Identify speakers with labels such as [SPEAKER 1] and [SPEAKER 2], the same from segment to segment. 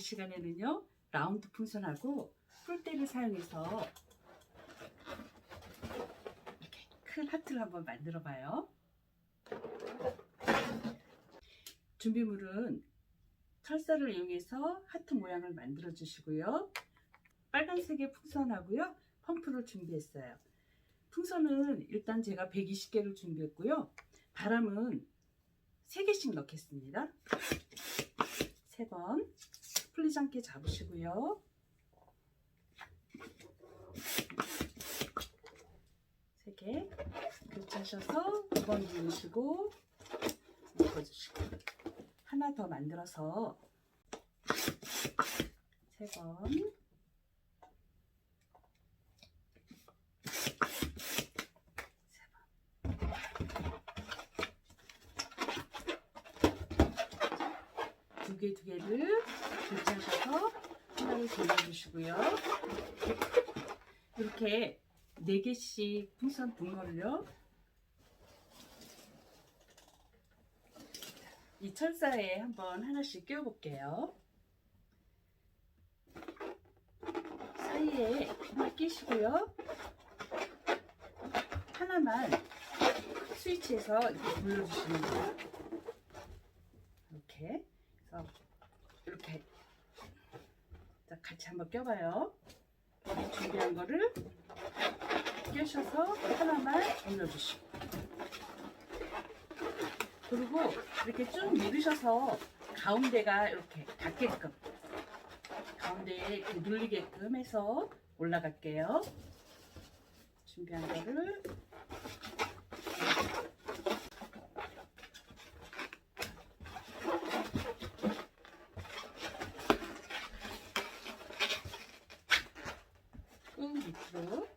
[SPEAKER 1] 시간에는요 라운드 풍선하고 풀대를 사용해서 이렇게 큰 하트를 한번 만들어 봐요. 준비물은 철사를 이용해서 하트 모양을 만들어 주시고요. 빨간색의 풍선하고요. 펌프를 준비했어요. 풍선은 일단 제가 120개를 준비했고요. 바람은 3개씩 넣겠습니다. 3번 풀리지 않게 잡으시고요. 3개. 교차하셔서 2번 누르시고 묶어주시고. 하나 더 만들어서 3번 두 개 두 개를 교차하셔서 하나를 돌려주시고요. 이렇게 네 개씩 풍선 붕어를요. 이 철사에 한번 하나씩 끼워볼게요. 사이에 하나 끼시고요. 하나만 스위치에서 이렇게 돌려주시면 돼요. 그래서 이렇게 자, 같이 한번 껴봐요. 준비한 거를 끼셔서 하나만 올려주시고 그리고 이렇게 쭉 누르셔서 가운데가 이렇게 닿게끔 가운데에 이렇게 눌리게끔 해서 올라갈게요. 준비한 거를 꾹 밑으로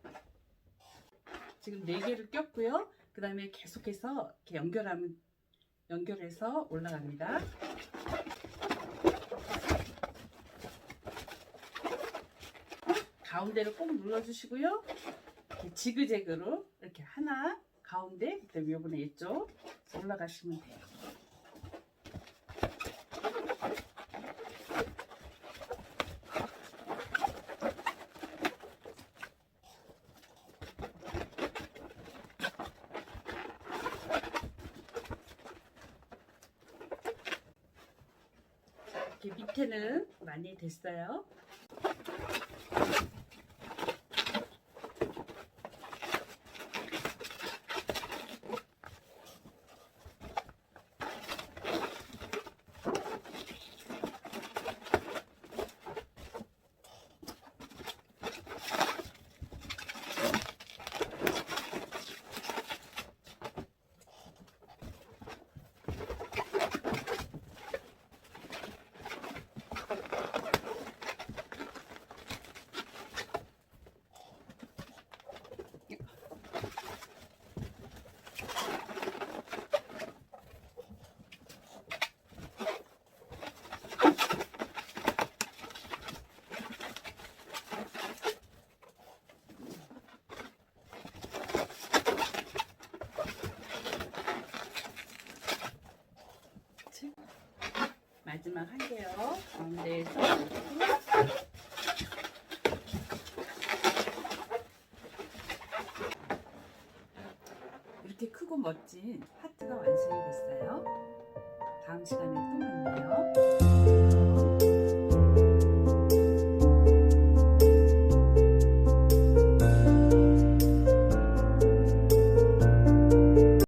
[SPEAKER 1] 지금 네 개를 꼈고요. 그 다음에 계속해서 이렇게 연결하면 연결해서 올라갑니다. 가운데를 꼭 눌러주시고요. 이렇게 지그재그로 이렇게 하나 가운데 그다음에 요번에 이쪽 올라가시면 돼요. 이렇게 밑에는 많이 됐어요. 마지막 한 개요. 가운데에서 이렇게 크고 멋진 하트가 완성이 됐어요. 다음 시간에 또 만나요.